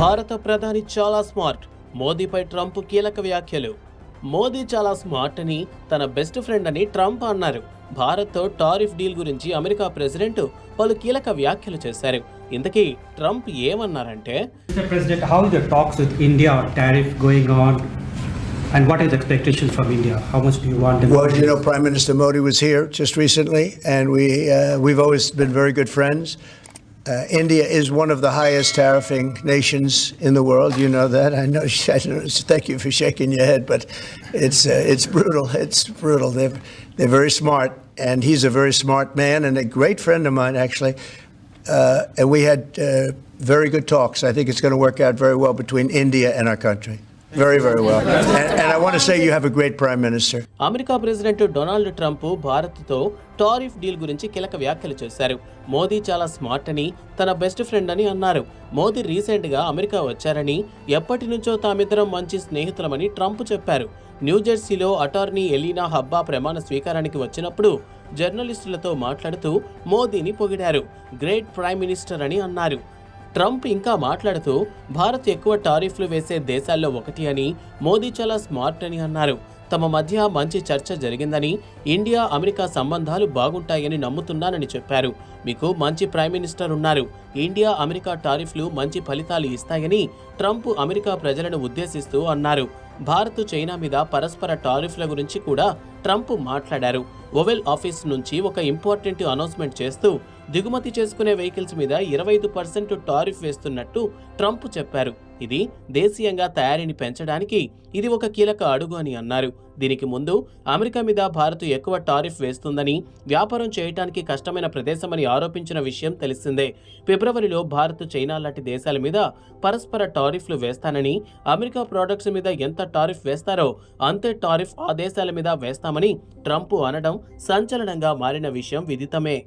భారత ప్రధాని చాలా స్మార్ట్ మోదీపై ట్రంప్ కీలక వ్యాఖ్యలు మోదీ చాలా స్మార్ట్ అని తన బెస్ట్ ఫ్రెండ్ అని ట్రంప్ అన్నారు భారత్తో టారిఫ్ డీల్ గురించి అమెరికా ప్రెసిడెంట్ పలు కీలక వ్యాఖ్యలు చేశారు ఇంతకీ ట్రంప్ ఏమన్నారంటే? And what is expectation from India? How much do you want them? Well, you know, Prime Minister Modi was here just recently, and we uh, we've always been very good friends. Uh, India is one of the highest tariffing nations in the world. You know that. I know. I know thank you for shaking your head, but it's uh, it's brutal. It's brutal. They're they're very smart, and he's a very smart man and a great friend of mine, actually. Uh, and we had uh, very good talks. I think it's going to work out very well between India and our country. Very, very well. And, and I want to say you have a great prime minister. America president Donald Trump భారత్తో tariff deal గురించి కీలక వ్యాఖ్యలు చేశారు. మోదీ చాలా smart అని తన best friend అని అన్నారు. మోదీ రీసెంట్గా అమెరికా వచ్చారని ఎప్పటి నుంచో తామిద్దరం మంచి స్నేహితులమని ట్రంప్ చెప్పారు. న్యూజెర్సీలో అటార్నీ ఎలీనా హబ్బా ప్రమాణ స్వీకారానికి వచ్చినప్పుడు జర్నలిస్టులతో మాట్లాడుతూ మోదీని పొగిడారు. గ్రేట్ ప్రైమ్ మినిస్టర్ అని అన్నారు. ట్రంప్ ఇంకా మాట్లాడుతూ భారత్ ఎక్కువ టారిఫ్లు వేసే దేశాల్లో ఒకటి అని మోదీ చాలా స్మార్ట్ అని అన్నారు. తమ మధ్య మంచి చర్చ జరిగిందని ఇండియా అమెరికా సంబంధాలు బాగుంటాయని నమ్ముతున్నానని చెప్పారు. మీకు మంచి ప్రైమ్ మినిస్టర్ ఉన్నారు. ఇండియా అమెరికా టారిఫ్లు మంచి ఫలితాలు ఇస్తాయని ట్రంప్ అమెరికా ప్రజలను ఉద్దేశిస్తూ అన్నారు. భారత్ చైనా మీద పరస్పర టారిఫ్ల గురించి కూడా ట్రంప్ మాట్లాడారు. ఓవెల్ ఆఫీస్ నుంచి ఒక ఇంపార్టెంట్ అనౌన్స్మెంట్ చేస్తూ దిగుమతి చేసుకునే వెహికల్స్ మీద ఇరవై ఐదు పర్సెంట్ టారిఫ్ వేస్తున్నట్టు ట్రంప్ చెప్పారు. ఇది దేశీయంగా తయారీని పెంచడానికి ఇది ఒక కీలక అడుగు అని అన్నారు. దీనికి ముందు అమెరికా మీద భారత్ ఎక్కువ టారిఫ్ వేస్తుందని వ్యాపారం చేయటానికి కష్టమైన ప్రదేశమని ఆరోపించిన విషయం తెలిసిందే. ఫిబ్రవరిలో భారత్ చైనా లాంటి దేశాల మీద పరస్పర టారిఫ్లు వేస్తానని అమెరికా ప్రోడక్ట్స్ మీద ఎంత టారిఫ్ వేస్తారో అంతే టారిఫ్ ఆ దేశాల మీద వేస్తామని ట్రంప్ అనడం సంచలనంగా మారిన విషయం విదితమే.